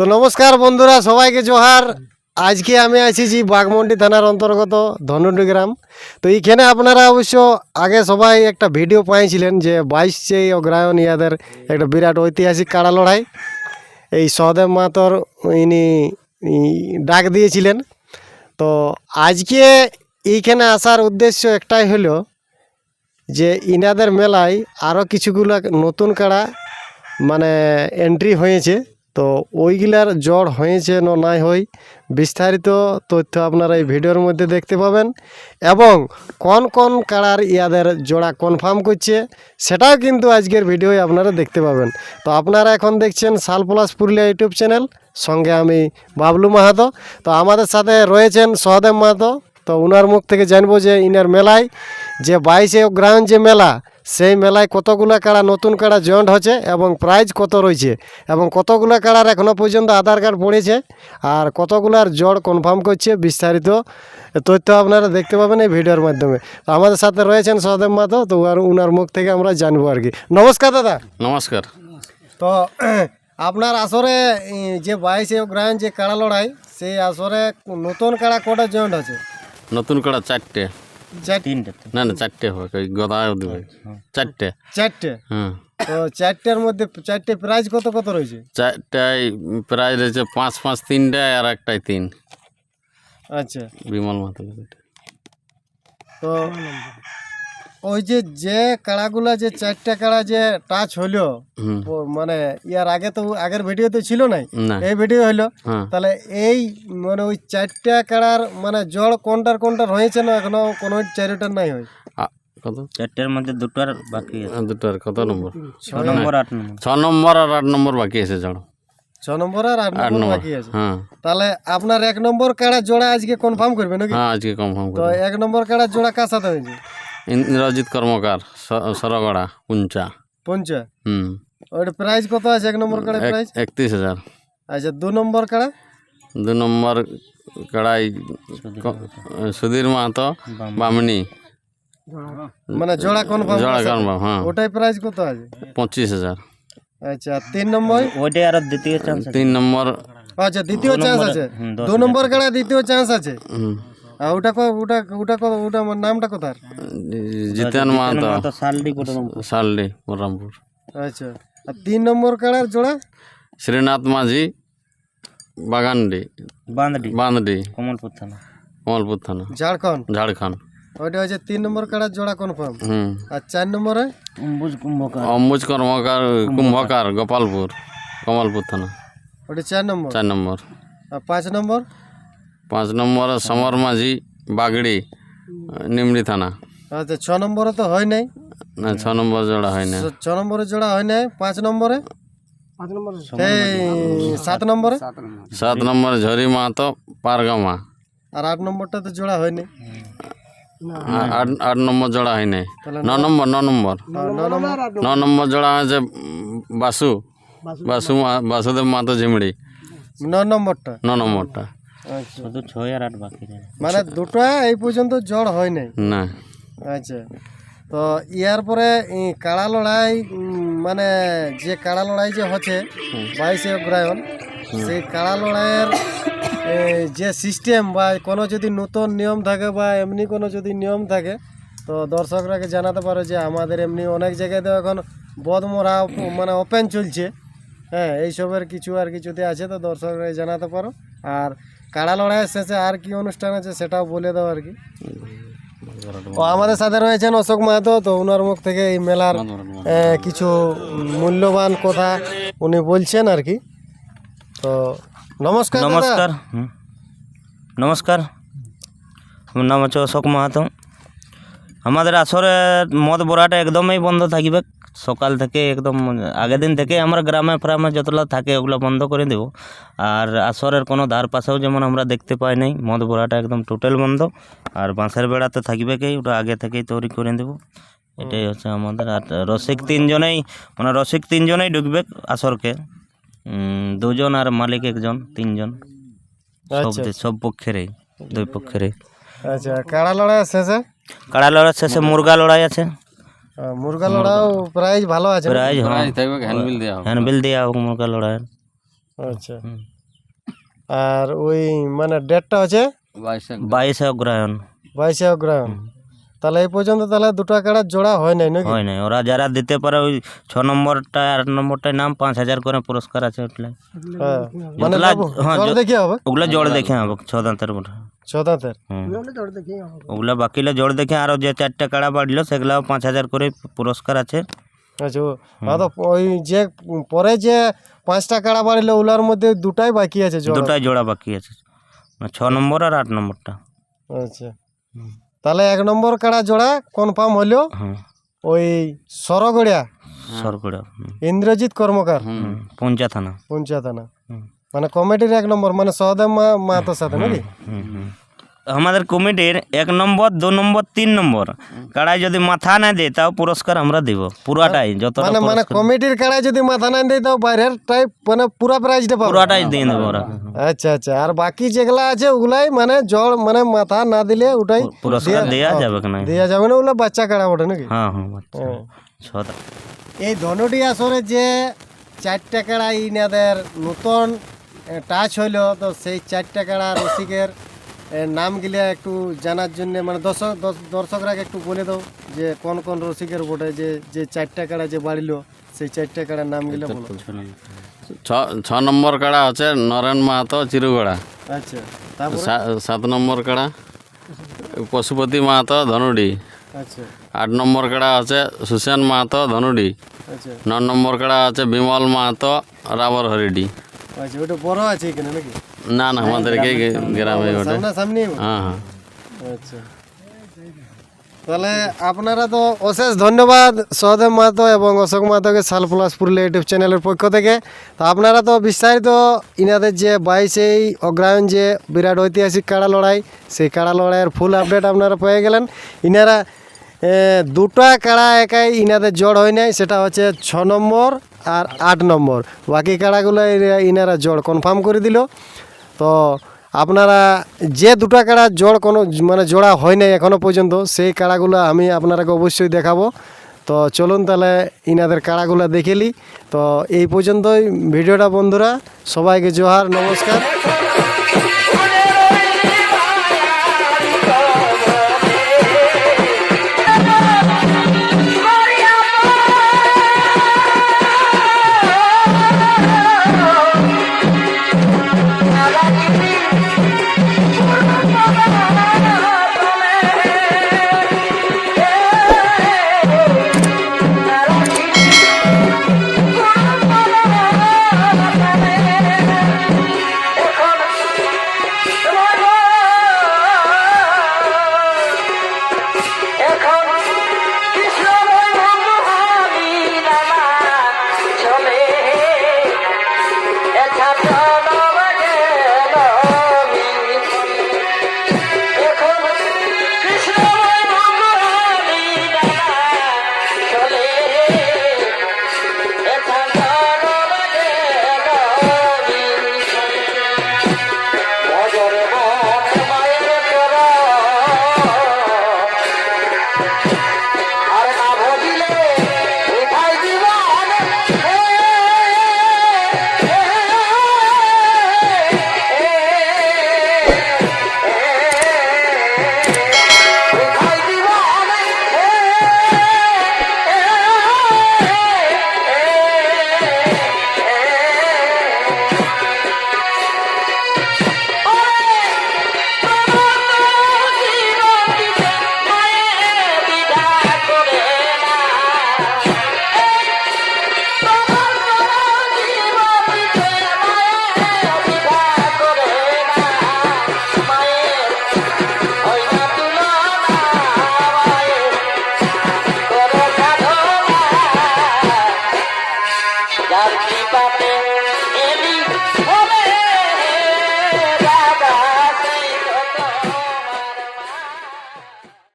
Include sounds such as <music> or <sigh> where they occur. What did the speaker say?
তো নমস্কার বন্ধুরা, সবাইকে জোহার। আজকে আমি আছি বাঘমন্ডি থানার অন্তর্গত ধনুডি গ্রাম। তো এইখানে আপনারা অবশ্য আগে সবাই একটা ভিডিও পাইছিলেন যে বাইশে অগ্রায়ণ ইয়াদের একটা বিরাট ঐতিহাসিক কাড়া লড়াই। এই সহদেব মাতর ইনি ডাক দিয়েছিলেন। তো আজকে এইখানে আসার উদ্দেশ্য একটাই হলো যে ইনাদের মেলায় আরও কিছুগুলো নতুন কাড়া মানে এন্ট্রি হয়েছে। তো ওইগুলার জ্বর হয়েছে না নাই হই বিস্তারিত তথ্য আপনারা এই ভিডিওর মধ্যে দেখতে পাবেন এবং কোন কোন কাড়ার ইয়াদের জোড়া কনফার্ম করছে, সেটাও কিন্তু আজকের ভিডিওয় আপনারা দেখতে পাবেন। তো আপনারা এখন দেখছেন সাল প্লাস পুরুলিয়া ইউটিউব চ্যানেল, সঙ্গে আমি বাবলু মাহাতো। তো আমাদের সাথে রয়েছেন সহদেব মাহাতো। তো ওনার মুখ থেকে জানব যে ইনার মেলায় যে বাইশে গ্রাউন্ড যে মেলা সেই মেলায় কতগুলো কাড়া নতুন কাড়া জয়েন্ট হচ্ছে এবং প্রাইজ কত রয়েছে এবং কতগুলো কাড়ার এখনও পর্যন্ত আধার কার্ড পড়েছে আর কতগুলার জড় কনফার্ম করছে বিস্তারিত তথ্য আপনারা দেখতে পাবেন এই ভিডিওর মাধ্যমে। আমাদের সাথে রয়েছেন সহদেব মাতো তো আর উনার মুখ থেকে আমরা জানব আর কি। নমস্কার দাদা। নমস্কার। তো <clears throat> আপনার আসরে যে বাইশে গ্রাউন্ড যে কাড়া লড়াই সেই আসরে নতুন কাড়া কটা জয়েন্ট আছে? নতুন করা চারটে। চার- না না চারটে হবে ওই গদা দেবে চারটে চারটে। হ্যাঁ তো চারটের মধ্যে চারটে প্রাইজ কত কত রয়েছে? চারটায় প্রাইজ রয়েছে পাঁচ পাঁচ তিনটায় আর একটাই তিন। আচ্ছা। বিমল মাথা তো ওই যে যে কাড়াগুলা যে চারটা কাড়া যে টাচ হলো মানে ইয়ার আগে তো আগের ভিডিওতে ছিল নাই? না। এই ভিডিও হলো হ্যাঁ। তাহলে এই মানে ওই চারটা কাড়ার মানে জল কোনটার কোনটার হয়েছে না এখনও কোনো চারিটার নাই হয়? কত? চারটের মধ্যে দুটোর বাকি আছে। আ, দুটোর কত নম্বর? ছ নম্বর আট নম্বর। ছ নম্বর আর আট নম্বর বাকি আছে জড়। ছ নম্বর আর আট নম্বর বাকি আছে। হ্যাঁ। তাহলে আপনার এক নম্বর কাড়া জোড়া আজকে কনফার্ম করবে নাকি? হ্যাঁ আজকে কনফার্ম তো এক নম্বর কাড়া জোড়া কার সাথে হয়েছে। ইন্দ্রজিৎ কর্মকার সরগড়া পুঞ্চা। পঞ্চা? হুম। ওইটা প্রাইস কত আছে? এক নম্বর কাড়া প্রাইস একত্রিশ হাজার। আচ্ছা দু নম্বর কাড়া? দু নম্বর কড়াই সুধীর মাহাতো বামনি। মানে জোড়া কনফার্ম জড়া কনফার্ম হ্যাঁ। ওটাই প্রাইস কত আছে? পঁচিশ হাজার। আচ্ছা তিন নম্বর? ওইটাই আরও দ্বিতীয় চান্স তিন নম্বর আচ্ছা দ্বিতীয় চান্স আছে। দু নম্বর কাড়া দ্বিতীয় চান্স আছে? হুম, ওটা কো- ওটা ওটা কো- ওটা আমার নামটা কোথার? জিতেন মাহাতো। নম্বর শালডি বলরামপুর আচ্ছা। আর তিন নম্বর কাড়ার জোড়া? শ্রীনাথ মাঝি বাগানডি। বাঁধডি। বাঁধডি। কমলপুর থানা। কমলপুর থানা। ঝাড়খণ্ড? ঝাড়খণ্ড। ওইটা হচ্ছে তিন নম্বর কাড়ার জোড়া কনফার্ম আর চার নম্বরে? অম্বুজ কুম্ভকার। অম্বুজ কর্মকার কুম্ভকার গোপালপুর। কমলপুর থানা। ওটা চার নম্বর? চার নম্বর। আর পাঁচ নম্বর? পাঁচ নম্বর সমর মাঝি বাগড়ি নিমড়ি থানা। আচ্ছা ছ নম্বরে তো হয় নাই। না ছ নম্বর জোড়া হয় না ছ- নম্বরে জোড়া হয় নাই পাঁচ নম্বরে? সাত নম্বরে? সাত নম্বর ঝরি মাহাতো পারগামা আর আট নম্বরটা তো জোড়া হয়নি আট আট নম্বর জোড়া হয় তাহলে ন নম্বর ন নম্বর। ন নম্বর? ন নম্বর জোড়া হয়েছে বাসু। বাসু মা- বাসুদেব মাহাতো ঝিমড়ি। ন নম্বরটা? ন নম্বরটা। শুধু ছয় আর আট বাকি মানে দুটো এই পর্যন্ত জড় হয় নাই? না। আচ্ছা। তো ইয়ার পরে কাড়া লড়াই মানে যে কাড়া লড়াই যে হচ্ছে বাইশে অগ্রায়ণ সেই কাড়া লড়াইয়ের যে সিস্টেম বা কোনো যদি নতুন নিয়ম থাকে বা এমনি কোনো যদি নিয়ম থাকে তো দর্শকরাকে জানাতে পারো যে আমাদের এমনি অনেক জায়গায় তো এখন বদমরা মানে ওপেন চলছে। হ্যাঁ এইসবের কিছু আর কিছুতে আছে তো দর্শকরা জানাতে পারো। আর কাড়া লড়াইয়ের শেষে আর কি অনুষ্ঠান আছে সেটাও বলে দাও আর কি। ও আমাদের সাথে রয়েছেন অশোক মাহাতো, তো ওনার মুখ থেকে এই মেলার কিছু মূল্যবান কথা উনি বলছেন আর কি। তো নমস্কার নমস্কার। নমস্কার। আমার নাম হচ্ছে অশোক মাহাতো। আমাদের আসরে মদ বড়াটা একদমই বন্ধ থাকবে। সকাল থেকে একদম আগের দিন থেকে আমরা গ্রামে ফ্রামে যতগুলো থাকে ওগুলো বন্ধ করে দেব। আর আসরের কোনো ধার পাশেও যেমন আমরা দেখতে পাই নাই মদ বড়াটা একদম টোটাল বন্ধ। আর বাঁশের বেড়াতে থাকবে কি ওটা আগে থেকেই তৈরি করে দেবো। এটাই হচ্ছে আমাদের। আর রসিক তিনজনেই মানে রসিক তিনজনেই ঢুকবে আসরকে। দুজন আর মালিক একজন তিনজন। সব আচ্ছা। সব পক্ষেরই দুই পক্ষেরই। আচ্ছা কাড়া লড়াই শেষে? কাড়া লড়াই শেষে মুরগা লড়াই আছে। মুরগা লড়াও প্রাইজ ভালো আছে প্রাইজ হ্যাঁ হ্যান্ডবিল দেওয়া হবে। হ্যান্ডবিল দেওয়া হোক মুরগা লড়াইয়ের। আচ্ছা। আর ওই মানে ডেটটা হচ্ছে? বাইশে অগ্রায়ণ বাইশে অগ্রহায়ণ। তাহলে এই পর্যন্ত তাহলে দুটো কাড়া জোড়া হয় নাই নাকি? হয় নাই। ওরা যারা দিতে পারে ওই ছ নম্বরটা আট নম্বরটায় নাম পাঁচ হাজার করে পুরস্কার আছে ওটলে হ্যাঁ। মানে যতলা- যাব, হ্যাঁ, জোর য- হবে? ওগুলো জোর দেখে হবে ছ দাঁতের মোটা হুম। ওগুলা বাকিলে জোর দেখে আরও যে চারটে কাড়া বাড়লো সেগুলাও পাঁচ হাজার করে পুরস্কার আছে। আচ্ছা তো ওই যে পরে যে পাঁচটা কাড়া বাড়িলো ওগুলার মধ্যে দুটাই বাকি আছে দুটাই জোড়া বাকি আছে। মানে ছ নম্বর আর আট নম্বরটা। আচ্ছা। তাহলে এক নম্বর কাড়া জোড়া কনফার্ম হলো ওই সরগড়িয়া। সরকুড়া হুম, ইন্দ্রজিৎ কর্মকার। হুম, পঞ্চা থানা পঞ্চায়েতানা হুম। মানে কমিটির এক নম্বর মানে সহদেব মা মাহাতোর সাথে নাকি? হুম, হুম। আমাদের কমিটির এক নম্বর দু নম্বর তিন নম্বর। কাড়াই যদি মাথা না দেয় তাও পুরস্কার আমরা দিব। পুরাটাই যত মানে মানে কমিটির কাড়ায় যদি মাথা না দেয় তাও বাইরের টাইপ মানে পুরা প্রাইজটা পাবো। পুরাটাই দিয়ে দেবো ওরা। আচ্ছা আচ্ছা। আর বাকি যেগুলা আছে ওগুলাই মানে জল মানে মাথা না দিলে ওটাই পুরস্কার দেওয়া যাবে না? দেওয়া যাবে না ওগুলো বাচ্চা কাড়া ওঠে নাকি? হ্যাঁ হ্যাঁ বাচ্চা। ছটা। এই ধনুটি আসরে যে চারটা কাড়া ইনাদের নতুন টাচ হইল তো সেই চারটা কাড়া রসিকের নামগুলা একটু জানার জন্য মানে দর্শক দর্শ- দর্শকরা একটু বলে দাও যে কোন কোন রসিকের বটে যে যে চারটা কাড়া যে বাড়িল সেই চারটা কাড়ার নামগুলো বলো। ছ নম্বর কাড়া আছে নরেন মাহাতো চিরুগড়া আচ্ছা সাত নম্বর কাড়া পশুপতি মাহাতো ধনুডি। আচ্ছা। আট নম্বর কাড়া আছে সুশান মাহাতো ধনুডি। আচ্ছা। ন নম্বর কাড়া আছে বিমল মাহাতো রাবর হরিডি আচ্ছা ওটা বড় আছে এখানে নাকি? না না আমাদেরকে গে- গ্রামে ওটা। সামনা হ্যাঁ হ্যাঁ। আচ্ছা। তাহলে আপনারা তো অশেষ ধন্যবাদ সহদেব মাহাতো এবং অশোক মাহাতোকে সাল প্লাস পুরুলিয়া ইউটিউব চ্যানেলের পক্ষ থেকে। তো আপনারা তো বিস্তারিত ইনাদের যে বাইশেই অগ্রায়ণ যে বিরাট ঐতিহাসিক কাড়া লড়াই সেই কাড়া লড়াইয়ের ফুল আপডেট আপনারা পেয়ে গেলেন। ইনারা দুটা কাড়া একাই ইনাদের জড় হয় নাই, সেটা হচ্ছে ছ নম্বর আর আট নম্বর। বাকি কাড়াগুলো ইনারা জড় কনফার্ম করে দিল। তো আপনারা যে দুটা কাড়া জোড় কোনো মানে জোড়া হয় নাই এখনও পর্যন্ত, সেই কাড়াগুলো আমি আপনারাকে অবশ্যই দেখাবো। তো চলুন তাহলে ইনাদের কাড়াগুলো দেখেলি তো এই পর্যন্তই ভিডিওটা, বন্ধুরা। সবাইকে জোহার, নমস্কার।